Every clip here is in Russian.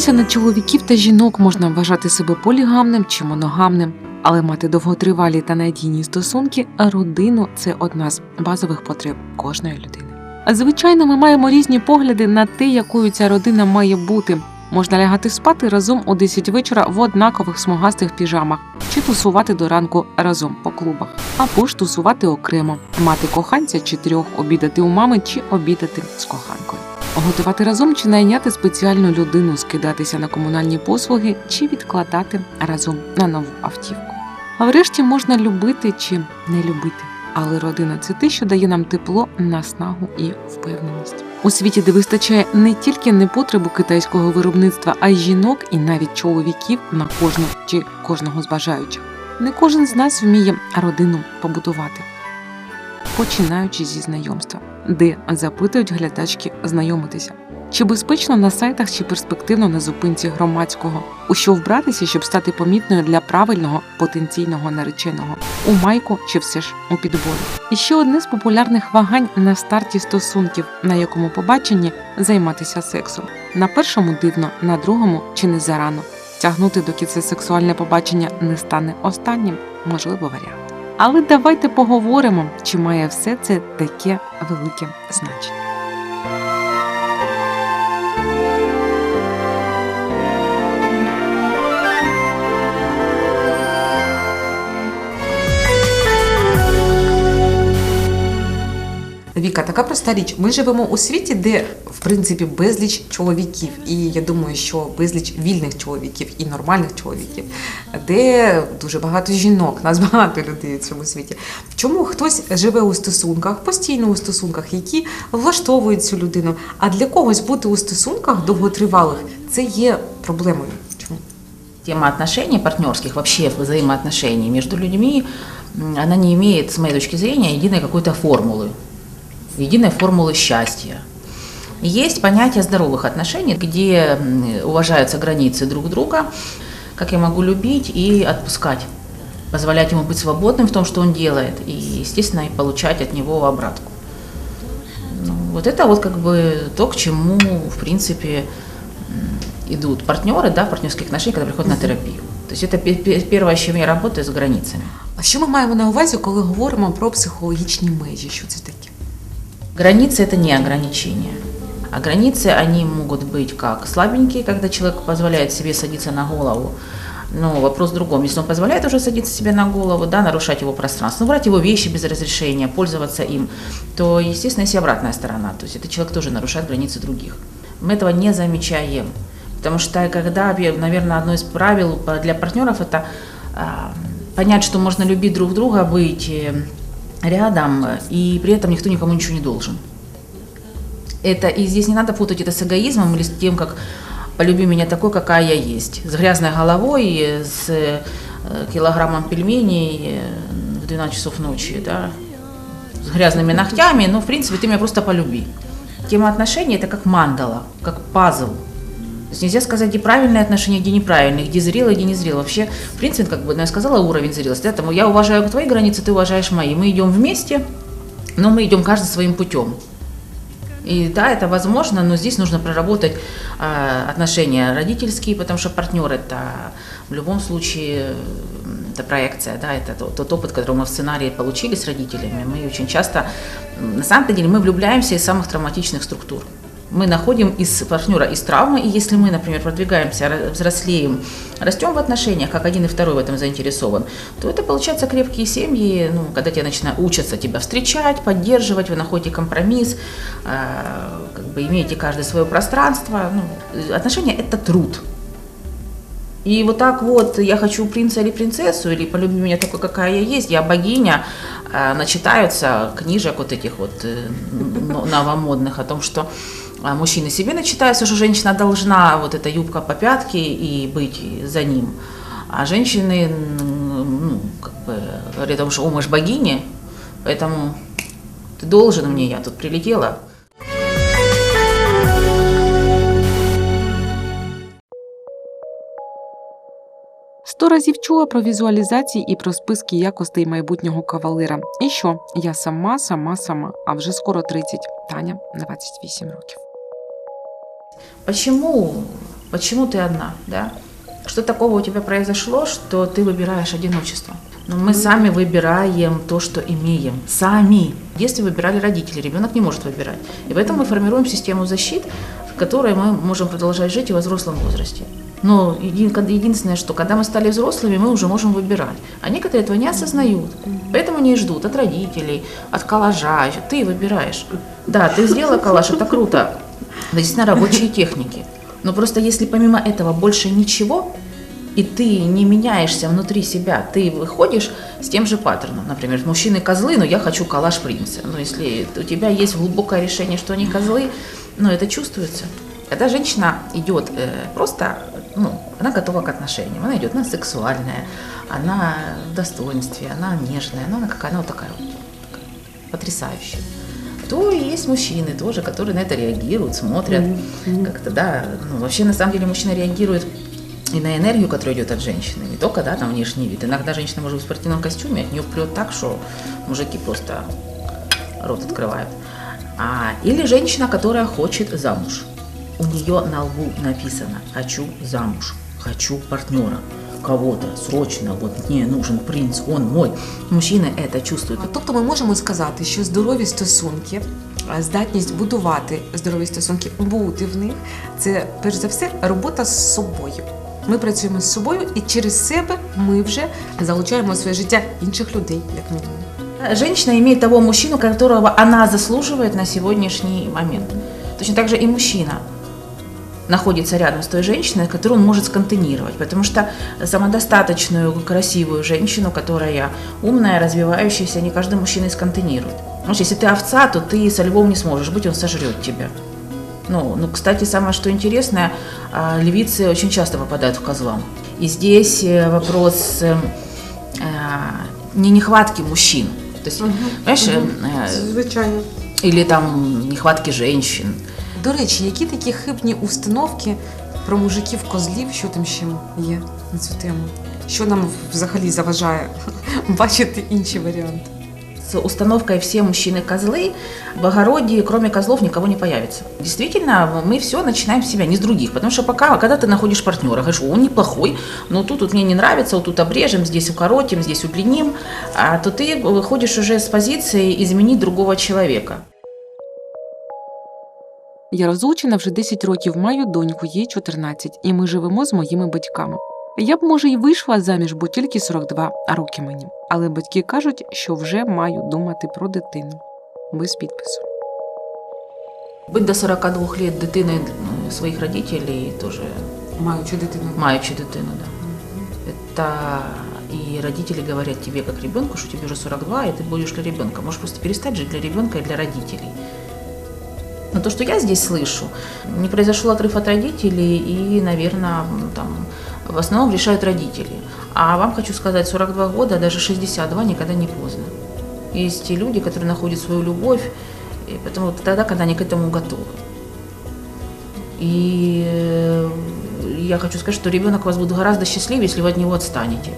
Ділитися на чоловіків та жінок, можна вважати себе полігамним чи моногамним, але мати довготривалі та надійні стосунки, а родину це одна з базових потреб кожної людини. А звичайно, ми маємо різні погляди на те, якою ця родина має бути. Можна лягати спати разом о 10 вечора в однакових смугастих піжамах, чи тусувати до ранку разом по клубах, або ж тусувати окремо, мати коханця чи трьох, обідати у мами чи обідати з коханкою. Готувати разом чи найняти спеціальну людину, скидатися на комунальні послуги чи відкладати разом на нову автівку. А врешті можна любити чи не любити. Але родина це те, що дає нам тепло, наснагу і впевненість. У світі, де вистачає не тільки непотребу китайського виробництва, а й жінок і навіть чоловіків на кожну чи кожного з бажаючих. Не кожен з нас вміє родину побудувати, починаючи зі знайомства де запитують глядачки знайомитися. Чи безпечно на сайтах, чи перспективно на зупинці громадського, у що вбратися, щоб стати помітною для правильного потенційного нареченого у майку чи все ж у підборі? І ще одне з популярних вагань на старті стосунків, на якому побаченні займатися сексом. На першому дивно, на другому чи не зарано. Тягнути доки це сексуальне побачення не стане останнім, можливо, варіант. Але давайте поговоримо, чи має все це таке велике значення. Віка, така проста річ. Ми живемо у світі, де в принципі безліч чоловіків, і я думаю, що безліч вільних чоловіків і нормальних чоловіків, де дуже багато жінок, нас багато людей у цьому світі. В чому хтось живе у стосунках, постійно у стосунках, які влаштовують цю людину. А для когось бути у стосунках довготривалих це є проблемою. Чому? Тема отношений партнерских, вообще взаимоотношений между людьми, она не имеет, с моей точки зрения, единой какой-то формулы, единой формулы счастья. Есть понятие здоровых отношений, где м, уважаются границы друг друга, как я могу любить и отпускать, позволять ему быть свободным в том, что он делает, и, естественно, и получать от него обратку. Ну, вот это вот как бы то, к чему, в принципе, м, идут партнеры, да, в партнерских отношениях, когда приходят на терапию. То есть это пе- пе- первое, с чем я работаю, с границами. А що ми маємо на увазі, коли говоримо про психологічні межі? Що це таке? Границы это не ограничения. А границы, они могут быть как слабенькие, когда человек позволяет себе садиться на голову. Но вопрос в другом. Если он позволяет уже садиться себе на голову, да, нарушать его пространство, ну, брать его вещи без разрешения, пользоваться им, то, естественно, есть и обратная сторона. То есть этот человек тоже нарушает границы других. Мы этого не замечаем. Потому что когда, наверное, одно из правил для партнеров это а, понять, что можно любить друг друга, быть э, рядом, и при этом никто никому ничего не должен. Это, и здесь не надо путать это с эгоизмом или с тем, как полюби меня такой, какая я есть. С грязной головой, с э, килограммом пельменей э, в 12 часов ночи, да, с грязными ногтями, но в принципе ты меня просто полюби. Тема отношений это как мандала, как пазл. То есть нельзя сказать, где правильные отношения, где неправильные, где зрелые, где не зрелые. Вообще, в принципе, как бы ну, я сказала, уровень зрелости. Да, там, я уважаю твои границы, ты уважаешь мои. Мы идем вместе, но мы идем каждый своим путем. И да, это возможно, но здесь нужно проработать э, отношения родительские, потому что партнер это в любом случае это проекция, да, это тот, тот опыт, который мы в сценарии получили с родителями. Мы очень часто, на самом деле, мы влюбляемся из самых травматичных структур. Мы находим из партнера из травмы, и если мы, например, продвигаемся, взрослеем, растем в отношениях, как один и второй в этом заинтересован, то это получается крепкие семьи, ну, когда тебя начинают учатся тебя встречать, поддерживать, вы находите компромисс, э, как бы имеете каждый свое пространство. Ну, отношения – это труд. И вот так вот я хочу принца или принцессу, или полюби меня такой, какая я есть, я богиня, э, начитаются книжек вот этих вот э, новомодных о том, что а, мужчины себе начитаются, что женщина должна вот эта юбка по пятке и быть за ним. А женщины м, ну, как бы, говорят о том, что о, мы ж богини, поэтому ты должен мне, я тут прилетела. Сто разів чула про візуалізації і про списки якостей майбутнього кавалера. І що? Я сама, сама, сама. А вже скоро 30. Таня 28 років. Почему, почему ты одна, да? Что такого у тебя произошло, что ты выбираешь одиночество? Но мы сами выбираем то, что имеем. Сами. В детстве выбирали родители, ребенок не может выбирать. И поэтому мы формируем систему защит, в которой мы можем продолжать жить и во взрослом возрасте. Но единственное, что когда мы стали взрослыми, мы уже можем выбирать. А некоторые этого не осознают. Поэтому они ждут от родителей, от коллажа. Ты выбираешь. Да, ты сделала коллаж, это круто. Действительно рабочие техники. Но просто если помимо этого больше ничего, и ты не меняешься внутри себя, ты выходишь с тем же паттерном. Например, мужчины козлы, но я хочу коллаж принца. Но если у тебя есть глубокое решение, что они козлы, ну это чувствуется. Когда женщина идет э, просто, ну, она готова к отношениям, она идет, она сексуальная, она в достоинстве, она нежная, она какая, она вот такая вот потрясающая. То есть мужчины тоже, которые на это реагируют, смотрят, как-то, да, ну, вообще на самом деле мужчина реагирует и на энергию, которая идет от женщины, не только, да, там внешний вид. Иногда женщина может быть в спортивном костюме, от нее прет так, что мужики просто рот открывают. А, или женщина, которая хочет замуж. У нее на лбу написано «хочу замуж», «хочу партнера», кого-то срочно, вот мне нужен принц, он мой. Мужчины это чувствуют. Тобто ми можемо сказати, що здорові стосунки, здатність будувати здорові стосунки, бути в них це перш за все робота з собою. Ми працюємо з собою, і через себе ми вже залучаємо в своє життя інших людей, як мінімум. Женщина имеет того мужчину, которого она заслуживает на сегодняшний момент. Точно так же и мужчина находится рядом с той женщиной, которую он может сконтейнировать. Потому что самодостаточную, красивую женщину, которая умная, развивающаяся, не каждый мужчина и сконтейнирует. Что если ты овца, то ты со львом не сможешь быть, он сожрет тебя. Ну, ну, кстати, самое что интересное, а, львицы очень часто попадают в козла. И здесь э, вопрос э, а, не нехватки мужчин. То есть, понимаешь, э, э, Звичайно. или там нехватки женщин. До речі, які такі хибні установки про мужиків козлів, що там ще є на цю тему? Що нам взагалі заважає бачити інші варіанти? С установкой «все мужчины козлы» в огороде, кроме козлов, никого не появится. Действительно, мы все начинаем с себя, не с других. Потому что пока, когда ты находишь партнера, говоришь, он неплохой, но тут вот мне не нравится, вот тут обрежем, здесь укоротим, здесь удлиним, а, то ты выходишь уже с позиции изменить другого человека. Я розлучена вже 10 років, маю доньку, їй 14, і ми живемо з моїми батьками. Я б, може, і вийшла заміж, бо тільки 42 роки мені. Але батьки кажуть, що вже маю думати про дитину. Без підпису. Быть до 42 лет дитиною ну, своих родителей тоже Маючи дитину. маючи дитину, да. Это и родители говорят тебе как ребенку, что тебе уже 42, и ты будешь для ребенка. Можешь просто перестать жить для ребенка и для родителей. Но то, что я здесь слышу, не произошел отрыв от родителей, и, наверное, там, в основном решают родители. А вам хочу сказать, 42 года, даже 62 никогда не поздно. Есть те люди, которые находят свою любовь, и поэтому тогда, когда они к этому готовы. И э, я хочу сказать, что ребенок у вас будет гораздо счастливее, если вы от него отстанете.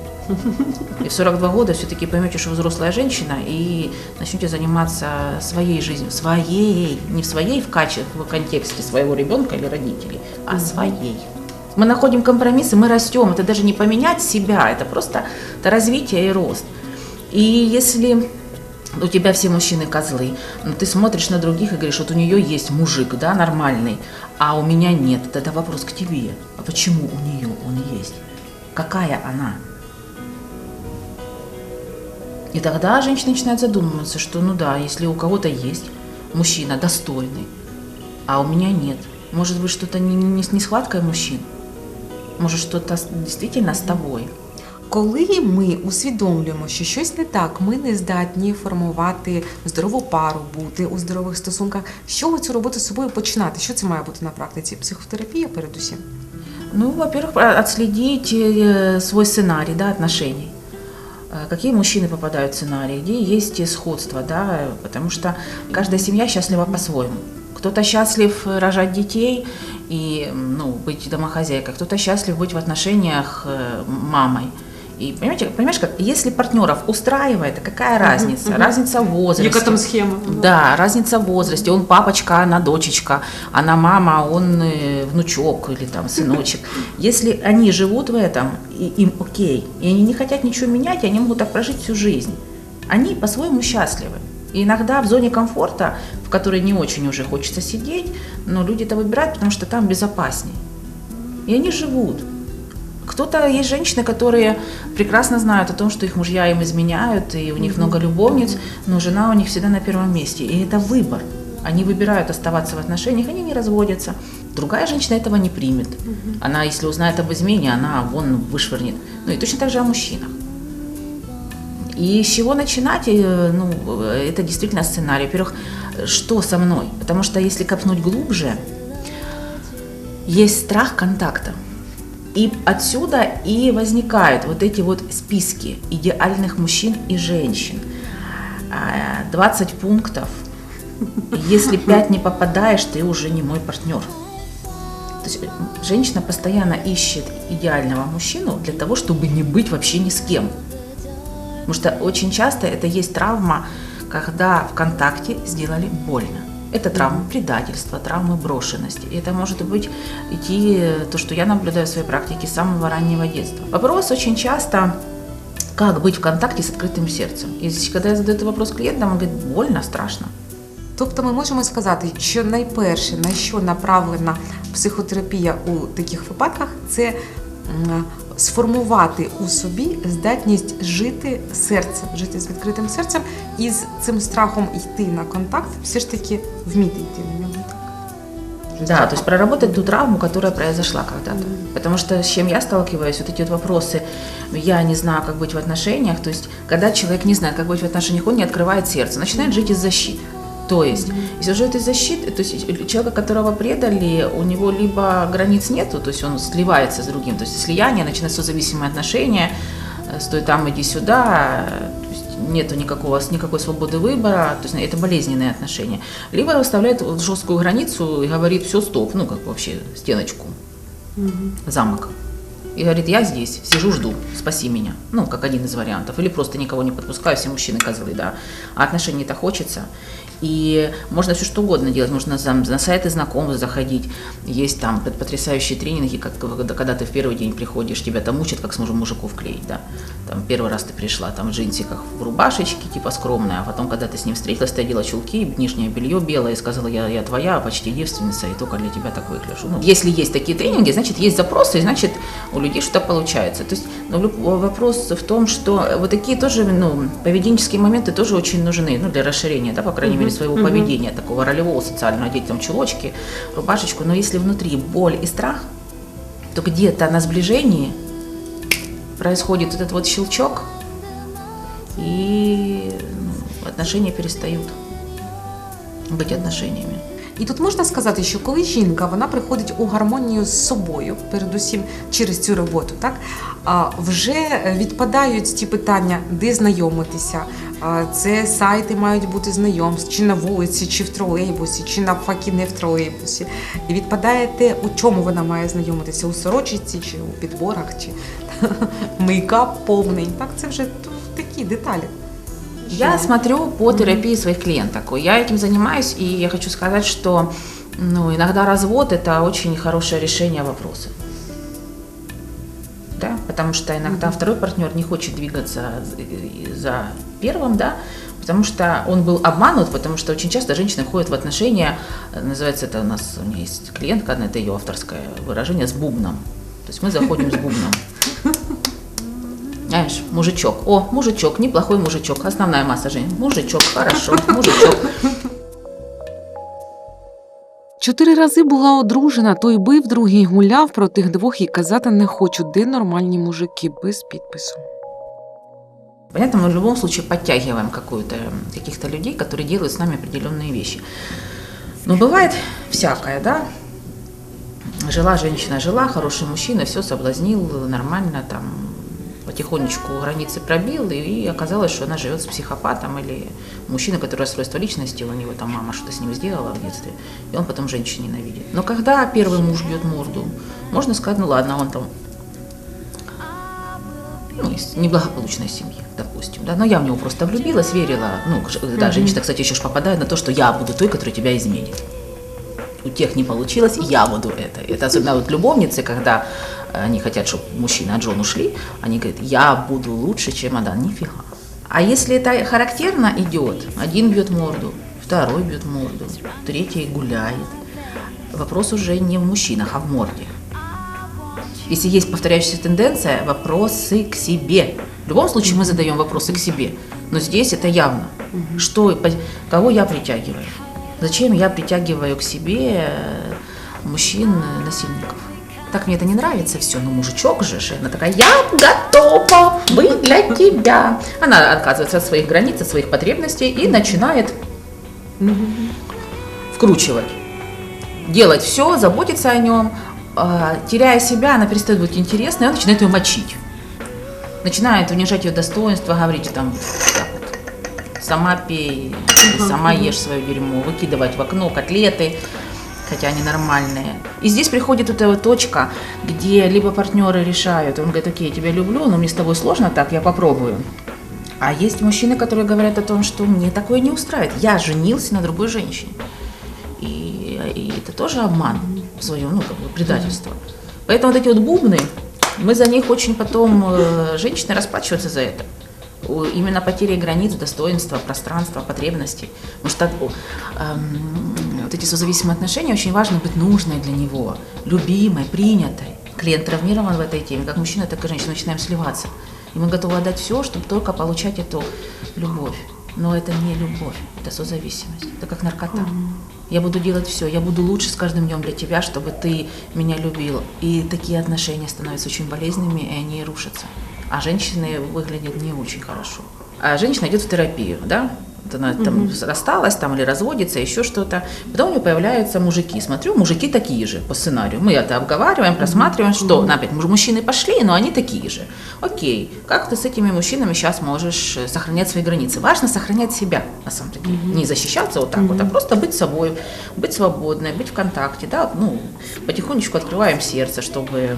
И в 42 года все-таки поймете, что вы взрослая женщина, и начнете заниматься своей жизнью. Своей. Не в своей в качестве, в контексте своего ребенка или родителей, а своей. Мы находим компромиссы, мы растем. Это даже не поменять себя, это просто это развитие и рост. И если у тебя все мужчины козлы, но ты смотришь на других и говоришь, вот у нее есть мужик, да, нормальный, а у меня нет, тогда вопрос к тебе. А почему у нее он есть? Какая она? И тогда женщина начинает задумываться, что ну да, если у кого-то есть мужчина достойный, а у меня нет, может быть что-то не, не, не схваткой мужчин? Может, что-то действительно с тобой. Коли ми усвідомлюємо, що щось не так, ми не здатні формувати здорову пару, бути у здорових стосунках. З чого цю роботу з собою починати? Що це має бути на практиці? Психотерапія, передусім. Ну, во-первых, про- отследить э, свой сценарий да, отношений. Э, Какие мужчины попадают в сценарий, где есть э, сходство, да, потому что каждая семья счастлива по-своему. Кто-то счастлив э, рожать детей и м, ну, быть домохозяйкой, кто-то счастлив быть в отношениях э, мамой. И понимаете, понимаешь, как если партнеров устраивает, какая разница? мгм. Разница в возрасте. схема? Да, разница в возрасте. Он папочка, она дочечка, она мама, он э, внучок или там сыночек. Если они живут в этом, и им окей, и они не хотят ничего менять, и они могут так прожить всю жизнь. Они по-своему счастливы. И иногда в зоне комфорта, в которой не очень уже хочется сидеть, но люди это выбирают, потому что там безопасней. И они живут. Кто-то есть женщины, которые прекрасно знают о том, что их мужья им изменяют, и у них много любовниц, но жена у них всегда на первом месте. И это выбор. Они выбирают оставаться в отношениях, они не разводятся. Другая женщина этого не примет. Она, если узнает об измене, она вон вышвырнет. Ну и точно так же о мужчинах. И с чего начинать? Ну, это действительно сценарий. Во-первых, что со мной? Потому что если копнуть глубже, есть страх контакта. И отсюда и возникают вот эти вот списки идеальных мужчин и женщин. А, 20 пунктов. Если 5 не попадаешь, ты уже не мой партнер. То есть женщина постоянно ищет идеального мужчину для того, чтобы не быть вообще ни с кем. Потому что очень часто это есть травма, когда в контакте сделали больно. Это травма предательства, травмы брошенности. И это может быть идти, э, то, что я наблюдаю в своей практике с самого раннего детства. Вопрос очень часто, как быть в контакте с открытым сердцем. И когда я задаю этот вопрос клиентам, он говорит, больно, страшно. Тобто ми можемо сказати, що найперше, на що направлена психотерапія у таких випадках, це м, сформувати у собі здатність жити серцем, жити з відкритим серцем і з цим страхом йти на контакт, все ж таки вміти йти на нього. Так? Да, то есть проработать ту травму, которая произошла когда-то. Потому что с чем я сталкиваюсь, вот эти вот вопросы, я не знаю, как быть в отношениях, то есть когда человек не знает, как быть в отношениях, он не открывает сердце, начинает жить из защиты. То есть, если живет из защиты, то есть человека, которого предали, у него либо границ нету, то есть он сливается с другим, то есть слияние, начинается созависимые отношения, э, стой там, иди сюда, э, то есть нету никакого, никакой свободы выбора, то есть это болезненные отношения. Либо выставляет жесткую границу и говорит, все, стоп, ну как вообще стеночку, замок. И говорит, я здесь, сижу, жду, спаси меня. Ну, как один из вариантов. Или просто никого не подпускаю, все мужчины козлы, да. А отношений-то хочется. И можно все что угодно делать. Можно за- на сайты знакомств заходить. Есть там потрясающие тренинги, как, когда, когда ты в первый день приходишь, тебя там учат, как с мужем мужиков клеить, да. Там первый раз ты пришла там в джинсиках, в рубашечке, типа скромная, а потом, когда ты с ним встретилась, ты одела чулки, нижнее белье белое, и сказала, я, я твоя, почти девственница, и только для тебя так выгляжу. Ну, если есть такие тренинги, значит, есть запросы, и значит, у людей что-то получается. То есть ну, вопрос в том, что вот такие тоже, ну, поведенческие моменты тоже очень нужны, ну, для расширения, да, по крайней мере, своего поведения, такого ролевого, социального, одеть там чулочки, рубашечку, но если внутри боль и страх, то где-то на сближении происходит этот вот щелчок, и ну, отношения перестают быть отношениями. І тут можна сказати, що коли жінка вона приходить у гармонію з собою, передусім через цю роботу, так вже відпадають ті питання, де знайомитися. Це сайти мають бути знайомств, чи на вулиці, чи в тролейбусі, чи навпаки не в тролейбусі. І відпадає те, у чому вона має знайомитися, у сорочці, чи у підборах, чи мейкап повний. Так, це вже такі деталі. Я смотрю по терапии своих клиенток. Я этим занимаюсь, и я хочу сказать, что ну, иногда развод – это очень хорошее решение вопроса. Да? Потому что иногда второй партнер не хочет двигаться за- за первым, да, потому что он был обманут, потому что очень часто женщины ходят в отношения, э, называется это у нас, у меня есть клиентка, это ее авторское выражение, с бубном. То есть мы заходим с бубном. Знаешь, мужичок. О, мужичок, неплохой мужичок. Основная масса женщин. Мужичок, хорошо, мужичок. Чотири рази була одружена, той бив, другий гуляв про тих двох і казати не хочу, де нормальні мужики без підпису. Понятно, мы в любом случае подтягиваем какую-то, каких-то людей, которые делают с нами определенные вещи. Но бывает всякое, да? Жила женщина, жила, хороший мужчина, все соблазнил, нормально там, потихонечку границы пробил, и, и оказалось, что она живет с психопатом или мужчина, который расстройство личности, у него там мама что-то с ним сделала в детстве, и он потом женщин ненавидит. Но когда первый муж бьет морду, можно сказать, ну ладно, он там ну, из неблагополучной семьи, допустим, да, но я в него просто влюбилась, верила, ну, ж- да, женщина, кстати, еще ж попадает на то, что я буду той, которая тебя изменит. У тех не получилось, я буду это. Это особенно вот любовницы, когда э, они хотят, чтобы мужчина от жен ушли, они говорят, я буду лучше, чем Адан. Нифига. А если это характерно идет, один бьет морду, второй бьет морду, третий гуляет, вопрос уже не в мужчинах, а в морде. Если есть повторяющаяся тенденция, вопросы к себе. В любом случае мы задаем вопросы к себе, но здесь это явно. Что, кого я притягиваю? Зачем я притягиваю к себе э, мужчин-насильников? Так мне это не нравится все, но мужичок же, она такая, я готова быть для тебя. Она отказывается от своих границ, от своих потребностей и начинает вкручивать делать все, заботиться о нем, а, теряя себя, она перестает быть интересной, он начинает ее мочить. Начинает унижать ее достоинство, говорить там так вот, сама пей, сама ешь свое дерьмо, выкидывать в окно котлеты, хотя они нормальные. И здесь приходит вот эта вот точка, где либо партнеры решают, он говорит, окей, я тебя люблю, но мне с тобой сложно так, я попробую. А есть мужчины, которые говорят о том, что мне такое не устраивает. Я женился на другой женщине. И, и это тоже обман свое, ну, как бы предательство. Поэтому вот эти вот бубны, мы за них очень потом, э, женщины расплачиваются за это. Именно потерей границ, достоинства, пространства, потребностей. Потому что эм, вот эти созависимые отношения очень важно быть нужной для него, любимой, принятой. Клиент травмирован в этой теме, как мужчина, так и женщина, начинаем сливаться. И мы готовы отдать все, чтобы только получать эту любовь. Но это не любовь, это созависимость. Это как наркота. Я буду делать все, я буду лучше с каждым днем для тебя, чтобы ты меня любил. И такие отношения становятся очень болезненными, и они рушатся. А женщины выглядят не очень хорошо. А женщина идет в терапию, да? Вот она там рассталась там или разводится, еще что-то. Потом у нее появляются мужики. Смотрю, мужики такие же по сценарию. Мы это обговариваем, просматриваем, что, ну, опять, муж- мужчины пошли, но они такие же. Окей, как ты с этими мужчинами сейчас можешь э, сохранять свои границы? Важно сохранять себя, на самом деле. Не защищаться вот так вот, а просто быть собой, быть свободной, быть в контакте, да, ну, потихонечку открываем сердце, чтобы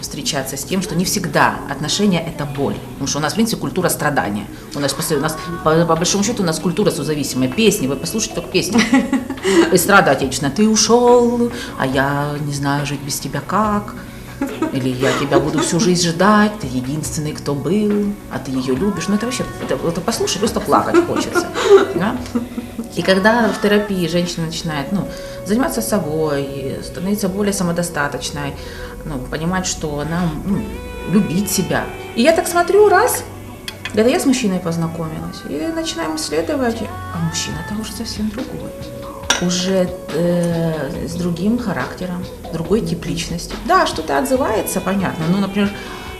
встречаться с тем, что не всегда отношения – это боль. Потому что у нас, в принципе, культура страдания. У нас, у нас по, по большому счету, у нас культура созависимая. Песни, вы послушайте только песни. Эстрада отечественная. Ты ушел, а я не знаю жить без тебя как. Или я тебя буду всю жизнь ждать, ты единственный, кто был, а ты ее любишь. Ну это вообще, это, это послушать, просто плакать хочется. да. И когда в терапии женщина начинает ну, заниматься собой, становиться более самодостаточной, ну, понимать, что она ну, любить себя. И я так смотрю, раз, это я с мужчиной познакомилась, и начинаем исследовать, а мужчина-то уже совсем другой уже э, с другим характером, другой тип личности. Да, что-то отзывается, понятно. Ну, например,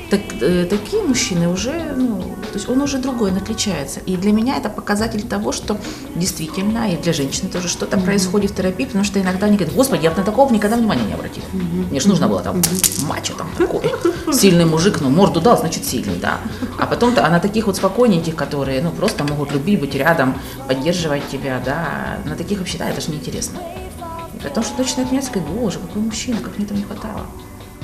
так- э, такие мужчины уже, ну, то есть он уже другой, он отличается. И для меня это показатель того, что действительно, и для женщины тоже что-то происходит в терапии, потому что иногда они говорят, господи, я бы на такого никогда внимания не обратила. Мне же нужно было там мачо там такой, сильный мужик, ну, морду дал, значит сильный, да. А потом-то, а на таких вот спокойненьких, которые, ну, просто могут любить, быть рядом, поддерживать тебя, да, на таких вообще, да, это же неинтересно. И При том, что начинает меняться, сказать, боже, какой мужчина, как мне этого не хватало.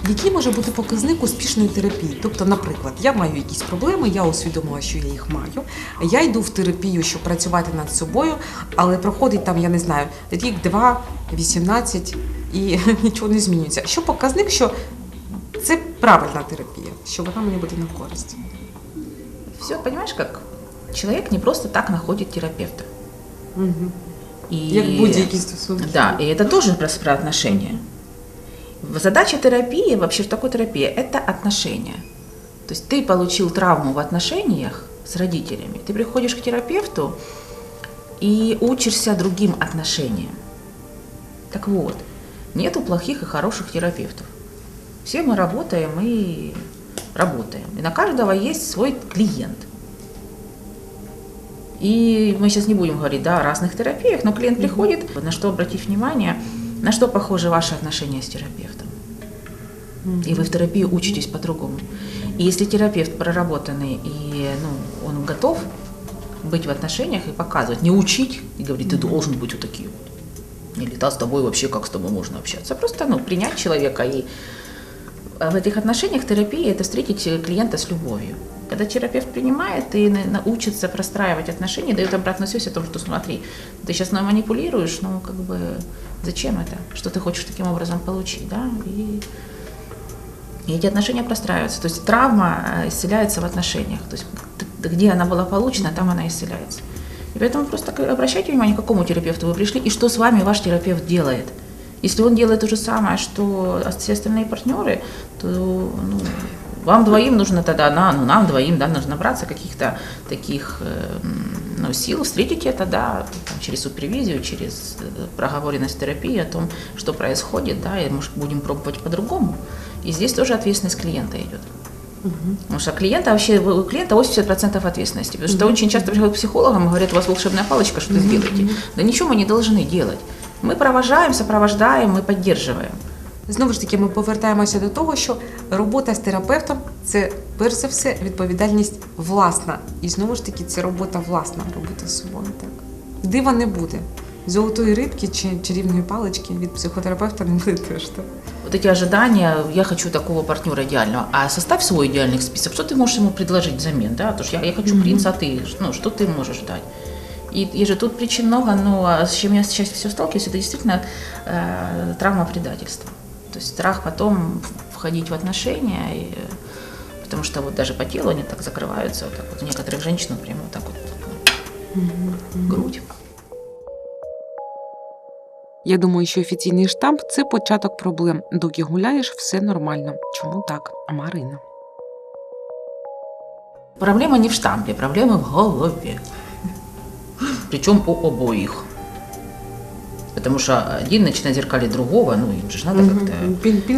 Який може бути показник успішної терапії? Тобто, наприклад, я маю якісь проблеми, я усвідомила, що я їх маю. Я йду в терапію, щоб працювати над собою, але проходить там, я не знаю, рік, два, 18 і нічого не змінюється. Що показник, що це правильна терапія, що вона мені буде на користь? Все, понимаешь, как человек не просто так находит терапевта. Угу. И... Як будь-які стосунки. Да, и это тоже про, про отношения. Задача терапии, вообще в такой терапии, это отношения. То есть ты получил травму в отношениях с родителями, ты приходишь к терапевту и учишься другим отношениям. Так вот, нету плохих и хороших терапевтов. Все мы работаем и работаем. И на каждого есть свой клиент. И мы сейчас не будем говорить да, о разных терапиях, но клиент приходит, на что обратить внимание, на что похожи ваши отношения с терапевтом. И вы в терапии учитесь по-другому. И если терапевт проработанный и ну, он готов быть в отношениях и показывать, не учить и говорить, ты должен быть вот таким вот. Или да, с тобой вообще как с тобой можно общаться. Просто ну, принять человека и а в этих отношениях терапии это встретить клиента с любовью. Когда терапевт принимает и на- научится простраивать отношения, дает обратную связь о том, что смотри, ты сейчас мной манипулируешь, ну как бы зачем это? Что ты хочешь таким образом получить, да? И, и эти отношения простраиваются. То есть травма э, исцеляется в отношениях. То есть где она была получена, там она исцеляется. И поэтому просто обращайте внимание, к какому терапевту вы пришли и что с вами ваш терапевт делает. Если он делает то же самое, что все остальные партнеры, то ну, вам двоим нужно тогда, на, ну, нам двоим, да, нужно набраться каких-то таких э, ну, сил, встретить это, да, там, через супервизию, через э, проговоренность терапии о том, что происходит, да, и, может, будем пробовать по-другому. И здесь тоже ответственность клиента идет. Потому что клиента вообще, у клиента 80% ответственности. Потому что очень часто приходят к психологам и говорят, у вас волшебная палочка, что сделаете. Да ничего мы не должны делать. Мы провожаем, сопровождаем, мы поддерживаем. Знову ж таки, ми повертаємося до того, що робота з терапевтом це перш за все відповідальність власна. І знову ж таки, це робота власна, робота з собою. Так. Дива не буде. Золотої рибки чи чарівної палички від психотерапевта не буде теж. Так. Вот эти ожидания, я хочу такого партнера идеального, а составь свой идеальный список, что ты можешь ему предложить взамен, да, то что я, я хочу принца, а ты, ну, что ты можешь дать. И, и же тут причин много, но а с чем я сейчас все сталкиваюсь, это действительно э, травма предательства. То есть страх потом входить в отношения, и, э, потому что вот даже по телу они так закрываются, вот так вот у некоторых женщин прямо вот так вот ну, грудь. Я думаю, що офіційний штамп це початок проблем. Доки гуляєш, все нормально. Чому так? Марина. Проблема не в штампе, проблема в голове. Причем у обоих. Потому что один начинает зеркалить другого, ну им же надо как-то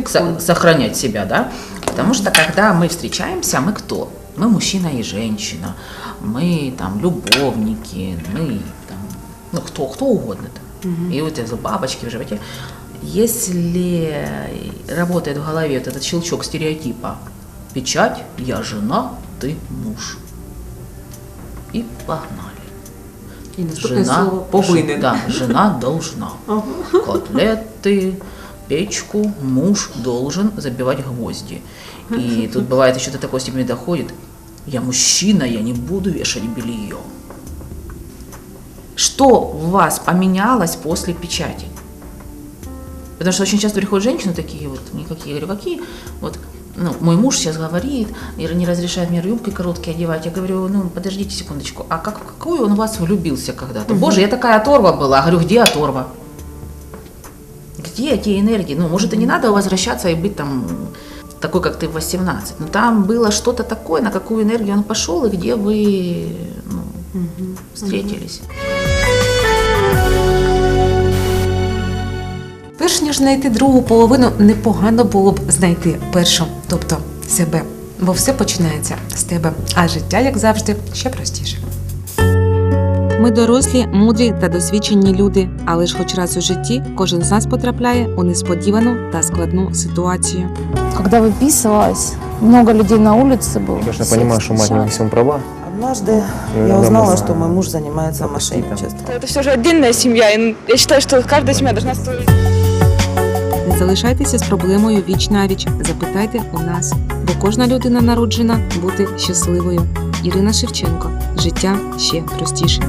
со- сохранять себя, да? Потому что когда мы встречаемся, мы кто? Мы мужчина и женщина, мы там любовники, мы там, ну кто, кто угодно там. И вот эти бабочки в животе. Если работает в голове вот этот щелчок стереотипа, печать, я жена, ты муж. И погнали. І наступне Жена, слово повинен. Да, жена должна. Котлеты, печку, муж должен забивать гвозди. И тут бывает еще до такой степени доходит. Я мужчина, я не буду вешать белье. Что у вас поменялось после печати? Потому что очень часто приходят женщины такие вот, никакие, я говорю, какие? Вот, ну, мой муж сейчас говорит, и не разрешает мне юбки короткие одевать. Я говорю, ну, подождите секундочку, а как, какую он в вас влюбился когда-то? Боже, я такая оторва была. Говорю, где оторва? Где эти энергии? Ну, может, и не надо возвращаться и быть там такой, как ты в 18. Но там было что-то такое, на какую энергию он пошел, и где вы ну, встретились. Перш ніж знайти другу половину, непогано було б знайти першу, тобто себе. Бо все починається з тебе, а життя, як завжди, ще простіше. Ми дорослі, мудрі та досвідчені люди, але ж хоч раз у житті кожен з нас потрапляє у несподівану та складну ситуацію. Когда выписывалась, много людей на улице было. Конечно, Все понимаю, что мать не во встречались. всем права. Однажды Ну, я иногда узнала, мы что знаем. мой муж занимается Пропусти там. мошенничеством. Это все же отдельная семья, и я считаю, что каждая семья должна строить Не залишайтеся з проблемою віч навіч. Запитайте у нас, бо кожна людина народжена бути щасливою. Ірина Шевченко. Життя ще простіше.